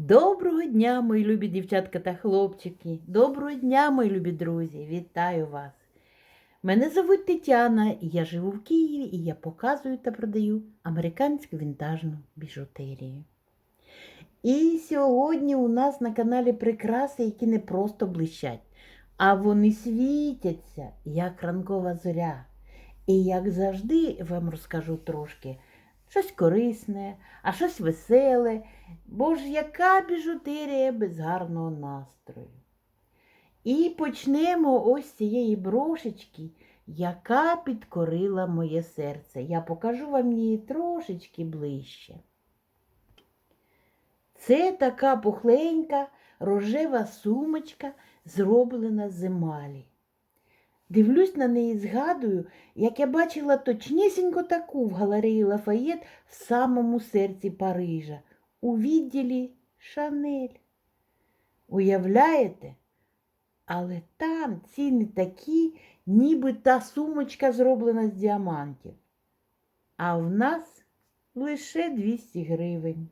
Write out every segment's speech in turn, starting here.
Доброго дня, мої любі дівчатка та хлопчики. Доброго дня, мої любі друзі. Вітаю вас. Мене звуть Тетяна, і я живу в Києві, і я показую та продаю американську вінтажну біжутерію. І сьогодні у нас на каналі прикраси, які не просто блищать, а вони світяться, як ранкова зоря. І як завжди вам розкажу трошки щось корисне, а щось веселе, бо ж яка біжутерія без гарного настрою. І почнемо ось з цієї брошечки, яка підкорила моє серце. Я покажу вам її трошечки ближче. Це така пухленька рожева сумочка, зроблена з емалі. Дивлюсь на неї, згадую, як я бачила точнісінько таку в галереї Лафаєт в самому серці Парижа, у відділі Шанель. Уявляєте? Але там ціни такі, ніби та сумочка зроблена з діамантів. А в нас лише 200 гривень.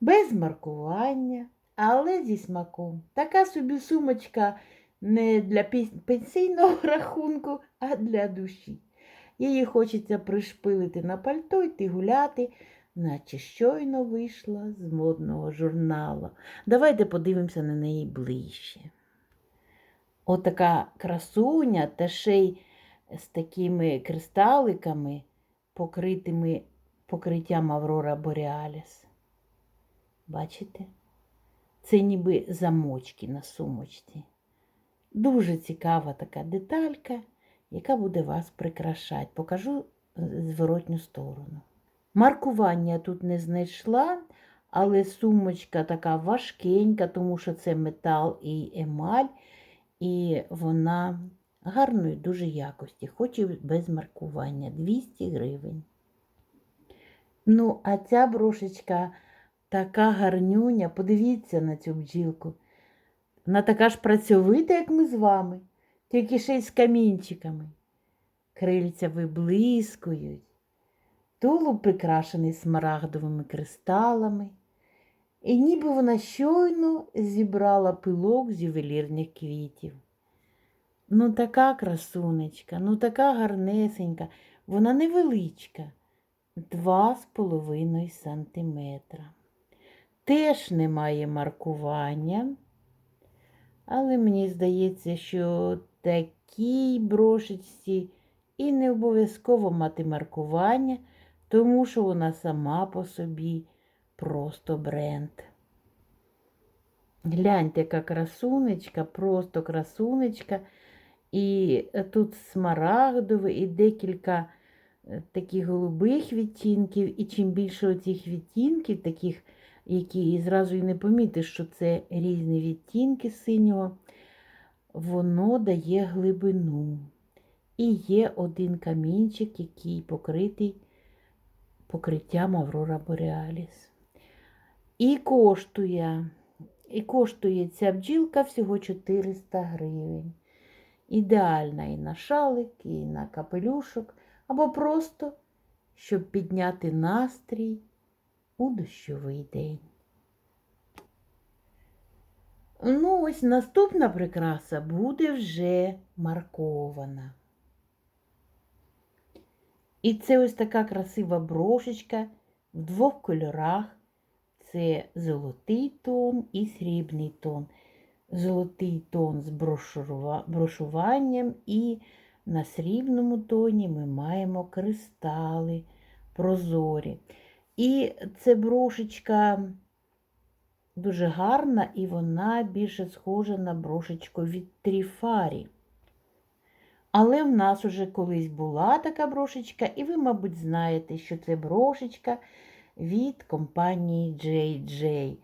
Без маркування, але зі смаком. Така собі сумочка не для пенсійного рахунку, а для душі. Її хочеться пришпилити на пальто йти гуляти, наче щойно вийшла з модного журналу. Давайте подивимося на неї ближче. Отака красуня та ще й з такими кристаликами, покритими покриттям Аврора Бореаліс. Бачите? Це ніби замочки на сумочці. Дуже цікава така деталька, яка буде вас прикрашати. Покажу зворотню сторону. Маркування тут не знайшла, але сумочка така важкенька, тому що це метал і емаль, і вона гарної дуже якості, хоч і без маркування 200 гривень. Ну, а ця брошечка така гарнюня, подивіться на цю бджілку. Вона така ж працьовита, як ми з вами, тільки ще й з камінчиками. Крильця виблискують, тулуб прикрашений смарагдовими кристалами, і ніби вона щойно зібрала пилок з ювелірних квітів. Ну, така красунечка, ну така гарнесенька, вона невеличка, два з половиною сантиметра. Теж немає маркування. Але мені здається, що такій брошечці і не обов'язково мати маркування, тому що вона сама по собі просто бренд. Гляньте, яка красунечка, просто красунечка. І тут смарагдовий і декілька е, таких голубих відтінків. І чим більше оцих відтінків, таких які і зразу і не помітиш, що це різні відтінки синього, воно дає глибину. І є один камінчик, який покритий покриттям Аврора Бореаліс. І коштує, і коштує ця бджілка всього 400 гривень. Ідеальна і на шалик, і на капелюшок, або просто, щоб підняти настрій у дощовий день. Ну, ось наступна прикраса буде вже маркована. І це ось така красива брошечка в двох кольорах. Це золотий тон і срібний тон. Золотий тон з брошуванням, і на срібному тоні ми маємо кристали прозорі. І це брошечка дуже гарна, і вона більше схожа на брошечку від Тріфарі. Але в нас уже колись була така брошечка, і ви, мабуть, знаєте, що це брошечка від компанії JJ.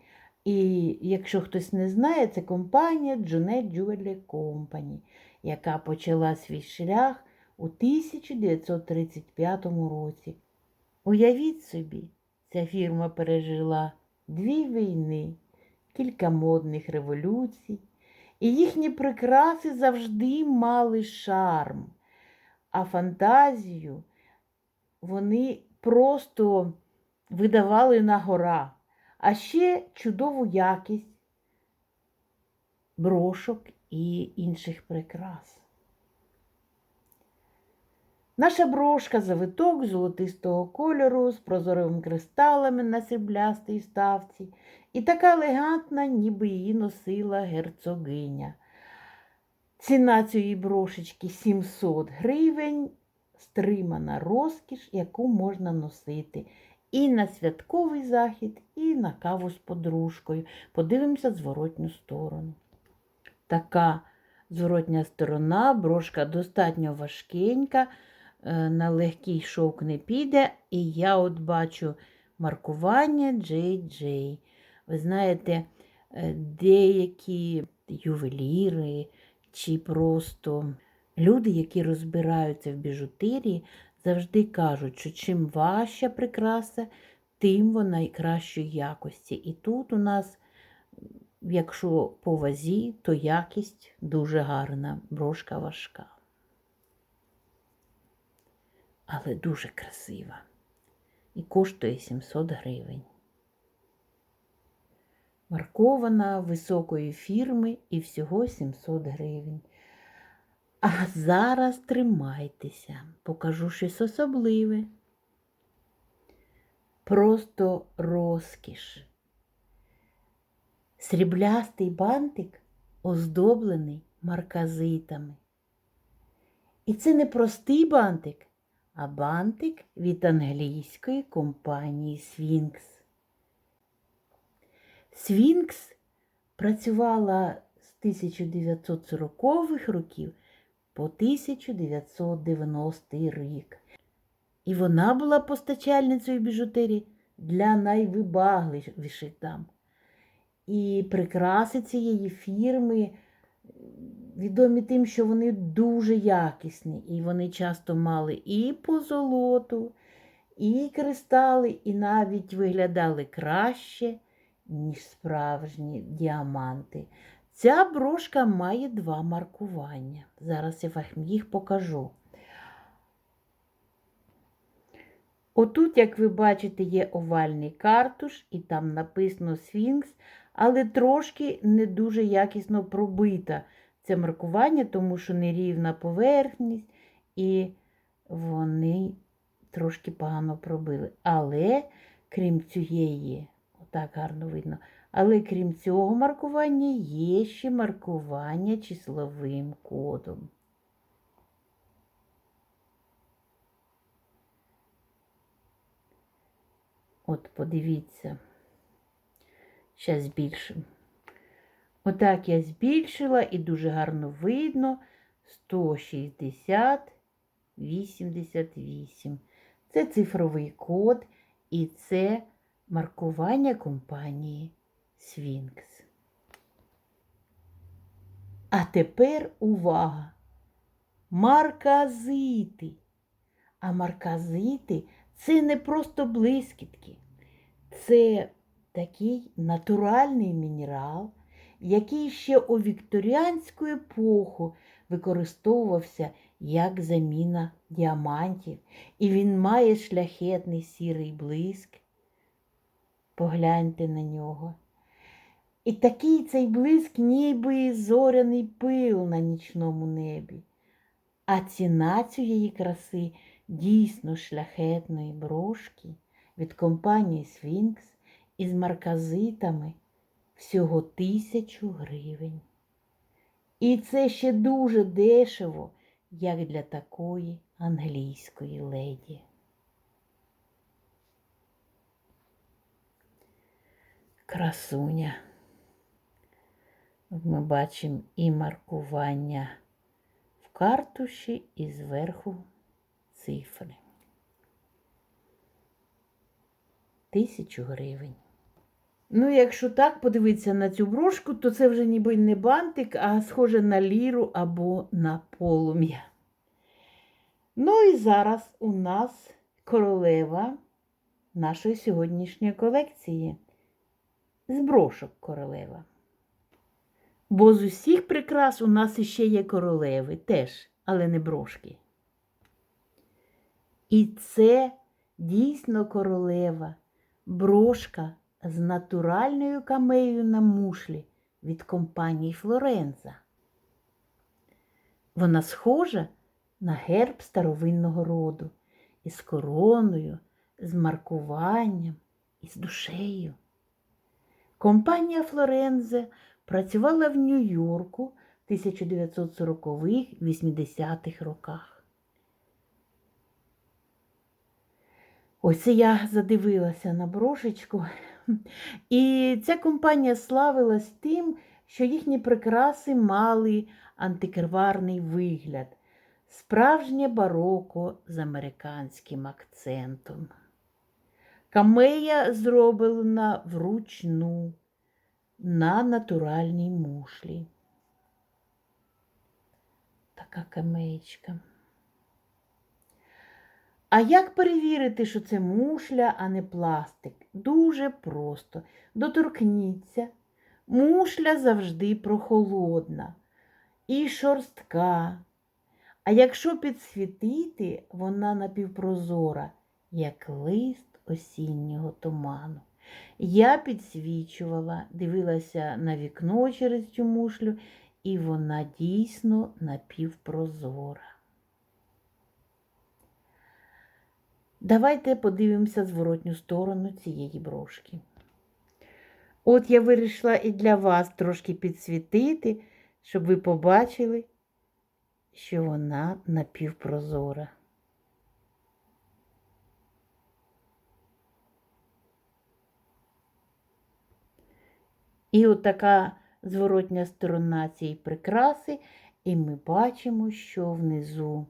І якщо хтось не знає, це компанія Junet Jewelry Company, яка почала свій шлях у 1935 році. Уявіть собі, ця фірма пережила дві війни, кілька модних революцій, і їхні прикраси завжди мали шарм, а фантазію вони просто видавали на гора. а ще чудову якість брошок і інших прикрас. Наша брошка завиток золотистого кольору з прозоровими кристалами на сріблястій ставці і така елегантна, ніби її носила герцогиня. Ціна цієї брошечки 700 гривень, стримана розкіш, яку можна носити і на святковий захід, і на каву з подружкою. Подивимося зворотню сторону. Така зворотня сторона, брошка достатньо важкенька, на легкий шовк не піде. І я от бачу маркування JJ. Ви знаєте, е, деякі ювеліри чи просто люди, які розбираються в біжутерії, завжди кажуть, що чим важча прикраса, тим вона і кращої якості. І тут у нас, якщо по вазі, то якість дуже гарна, брошка важка. Але дуже красива. І коштує 700 гривень. Маркована високої фірми і всього 700 гривень. А зараз тримайтеся, покажу щось особливе. Просто розкіш. Сріблястий бантик оздоблений марказитами. І це не простий бантик, а бантик від англійської компанії Свінкс. Свінкс працювала з 1940-х років по 1990 рік. І вона була постачальницею біжутерії для найвибагливіших дам. І прикраси цієї фірми відомі тим, що вони дуже якісні, і вони часто мали і позолоту, і кристали, і навіть виглядали краще, ніж справжні діаманти. Ця брошка має два маркування. Зараз я вам їх покажу. Отут, як ви бачите, є овальний картуш, і там написано Сфінкс, але трошки не дуже якісно пробита це маркування, тому що нерівна поверхність, і вони трошки погано пробили. Але, крім цієї, отак гарно видно, але крім цього маркування, є ще маркування числовим кодом. От подивіться, зараз збільшимо. Отак я збільшила і дуже гарно видно 160 88. Це цифровий код і це маркування компанії Свінкс. А тепер увага! Марказити. А марказити це не просто блискітки. Це такий натуральний мінерал, який ще у вікторіанську епоху використовувався як заміна діамантів, і він має шляхетний сірий блиск. Погляньте на нього. І такий цей блиск, ніби зоряний пил на нічному небі. А ціна цієї краси дійсно шляхетної брошки від компанії Сфінкс із марказитами всього тисячу гривень. І це ще дуже дешево, як для такої англійської леді. Красуня. Ми бачимо і маркування в картуші, і зверху цифри. Тисячу гривень. Ну, якщо так подивитися на цю брошку, то це вже ніби не бантик, а схоже на ліру або на полум'я. Ну і зараз у нас королева нашої сьогоднішньої колекції. З брошок королева. Бо з усіх прикрас у нас іще є королеви теж, але не брошки. І це дійсно королева, брошка з натуральною камеєю на мушлі від компанії Флоренза. Вона схожа на герб старовинного роду із короною, з маркуванням і з душею. Компанія Флорензе працювала в Нью-Йорку в 1940-80-х роках. Ось я задивилася на брошечку. І ця компанія славилась тим, що їхні прикраси мали антикриварний вигляд, справжнє бароко з американським акцентом. Камея зроблена вручну на натуральній мушлі. Така камеєчка. А як перевірити, що це мушля, а не пластик? Дуже просто. Доторкніться. Мушля завжди прохолодна і шорстка. А якщо підсвітити, вона напівпрозора, як лист осіннього туману. Я підсвічувала, дивилася на вікно через цю мушлю, і вона дійсно напівпрозора. Давайте подивимося зворотню сторону цієї брошки. От я вирішила і для вас трошки підсвітити, щоб ви побачили, що вона напівпрозора. І от зворотня сторона цієї прикраси, і ми бачимо, що внизу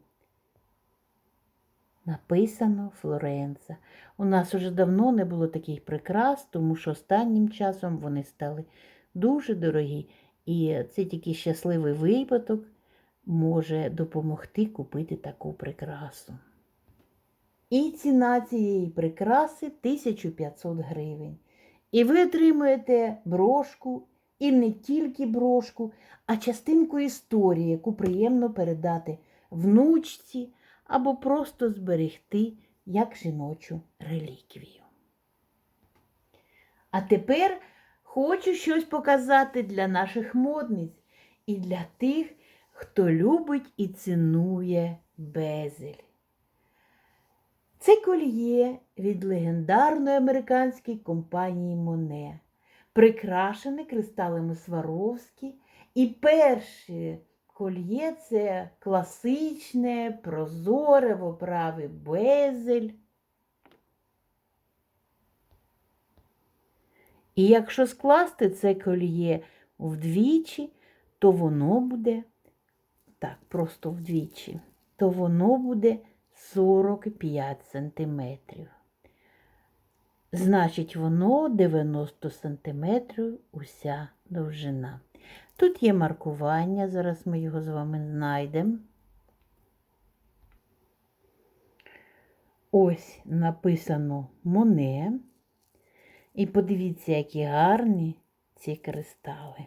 написано Флоренца. У нас уже давно не було таких прикрас, тому що останнім часом вони стали дуже дорогі. І це тільки щасливий випадок може допомогти купити таку прикрасу. І ціна цієї прикраси 1500 гривень. І ви отримуєте брошку, і не тільки брошку, а частинку історії, яку приємно передати внучці або просто зберегти як жіночу реліквію. А тепер хочу щось показати для наших модниць і для тих, хто любить і цінує безель. Це кольє від легендарної американської компанії Моне, прикрашене кристалами Сваровські. І перше кольє це класичне, прозоре в оправі безель. І якщо скласти це кольє вдвічі, то воно буде, так, просто вдвічі, то воно буде 45 сантиметрів. Значить, воно 90 сантиметрів уся довжина. Тут є маркування, зараз ми його з вами знайдемо. Ось написано Моне. І подивіться, які гарні ці кристали.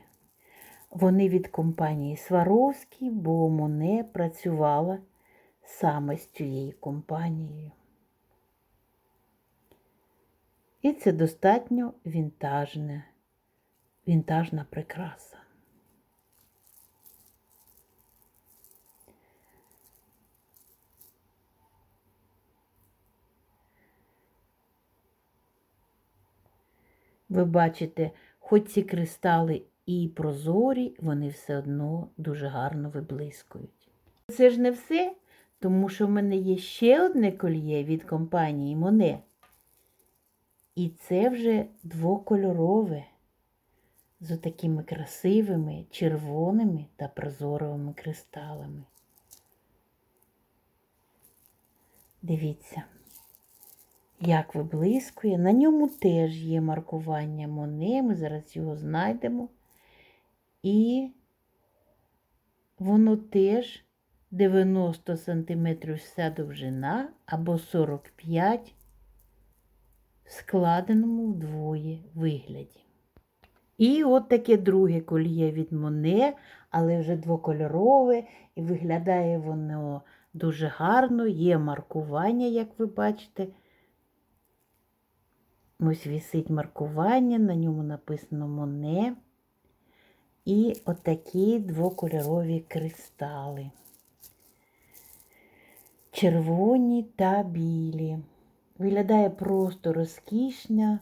Вони від компанії Сваровський, бо Моне працювала саме з цією компанією. І це достатньо вінтажне, вінтажна прикраса. Ви бачите, хоч ці кристали і прозорі, вони все одно дуже гарно виблискують. Це ж не все, тому що в мене є ще одне кольє від компанії Моне. І це вже двокольорове, з такими красивими червоними та прозоровими кристалами. Дивіться, як виблискує. На ньому теж є маркування Моне, ми зараз його знайдемо. І воно теж 90 см вся довжина або 45 в складеному вдвоє вигляді. І от таке друге кольє від Моне, але вже двокольорове, і виглядає воно дуже гарно, є маркування, як ви бачите. Ось вісить маркування, на ньому написано Моне. І отакі двокольорові кристали. Червоні та білі. Виглядає просто розкішно,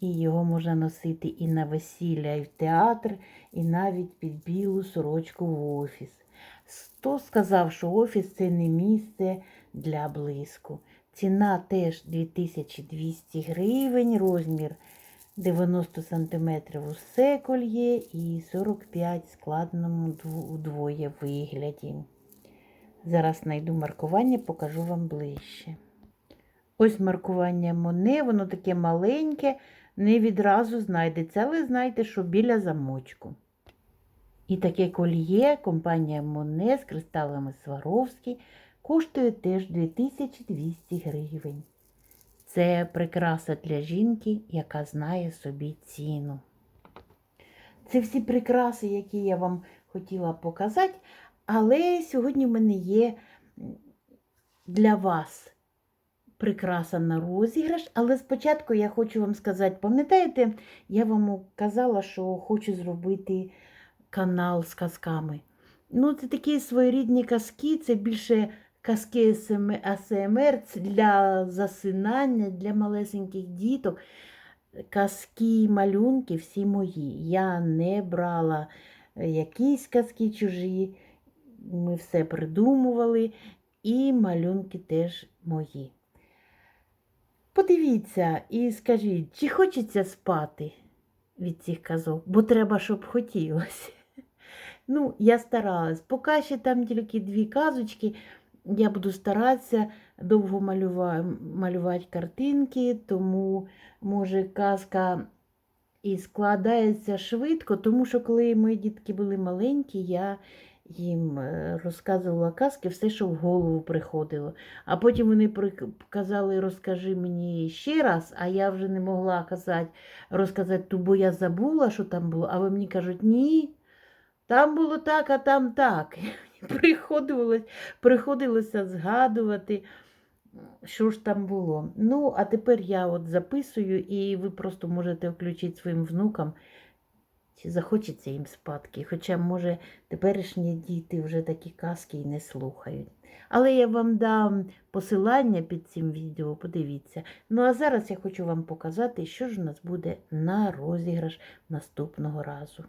і його можна носити і на весілля, і в театр, і навіть під білу сорочку в офіс. Хто сказав, що офіс це не місце для блиску. Ціна теж 2200 гривень, розмір 90 см усе кольє і 45 в складеному дв- удвоє вигляді. Зараз знайду маркування, покажу вам ближче. Ось маркування Моне, воно таке маленьке, не відразу знайдеться, але знайте, що біля замочку. І таке кольє компанія Моне з кристалами Сваровський коштує теж 2200 гривень. Це прикраса для жінки, яка знає собі ціну. Це всі прикраси, які я вам хотіла показати, але сьогодні в мене є для вас прикраса на розіграш. Але спочатку я хочу вам сказати, пам'ятаєте, я вам казала, що хочу зробити канал з казками. Ну, це такі своєрідні казки, це більше казки СМ АСМР для засинання, для малесеньких діток. Казки, малюнки всі мої. Я не брала е, якісь казки чужі, ми все придумували, і малюнки теж мої. Подивіться і скажіть, чи хочеться спати від цих казок, бо треба, щоб хотілося. Ну, я старалась. Поки ще там тільки дві казочки, я буду старатися довго малювати, картинки, тому, може, казка і складається швидко, тому що коли мої дітки були маленькі, я їм е, розказувала казки, все, що в голову приходило. А потім вони казали, розкажи мені ще раз, а я вже не могла казати, розказати, ту, бо я забула, що там було, а ви мені кажуть, ні. Там було так, а там так. Приходилось, приходилося згадувати, що ж там було. Ну, а тепер я от записую, і ви просто можете включити своїм внукам, чи захочеться їм спадки. Хоча, може, теперішні діти вже такі казки і не слухають. Але я вам дам посилання під цим відео, подивіться. Ну а зараз я хочу вам показати, що ж у нас буде на розіграш наступного разу.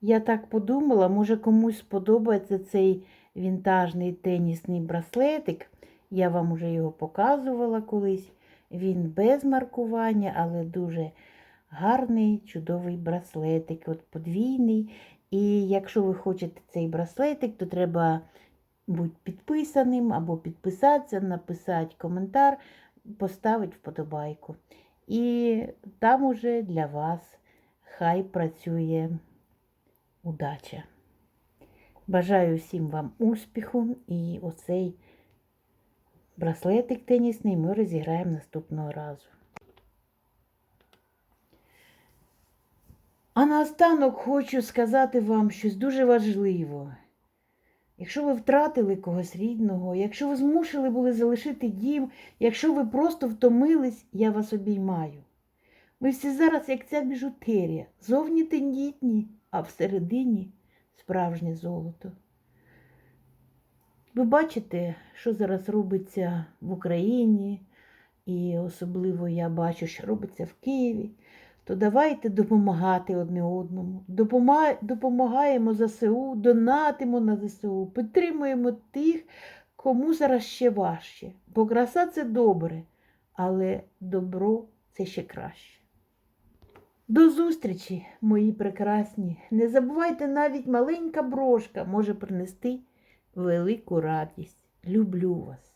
Я так подумала, може комусь сподобається цей вінтажний тенісний браслетик. Я вам уже його показувала колись. Він без маркування, але дуже гарний, чудовий браслетик, от подвійний. І якщо ви хочете цей браслетик, то треба бути підписаним або підписатися, написати коментар, поставити вподобайку. І там уже для вас хай працює удача. Бажаю всім вам успіху і оцей браслетик тенісний ми розіграємо наступного разу. А наостанок хочу сказати вам щось дуже важливе. Якщо ви втратили когось рідного, якщо ви змушені були залишити дім, якщо ви просто втомились, я вас обіймаю. Ми всі зараз, як ця біжутерія, зовні тендітні, а всередині справжнє золото. Ви бачите, що зараз робиться в Україні, і особливо я бачу, що робиться в Києві, то давайте допомагати одне одному. Допомагаємо ЗСУ, донатимо на ЗСУ, підтримуємо тих, кому зараз ще важче. Бо краса це добре, але добро це ще краще. До зустрічі, мої прекрасні. Не забувайте, навіть маленька брошка може принести велику радість. Люблю вас.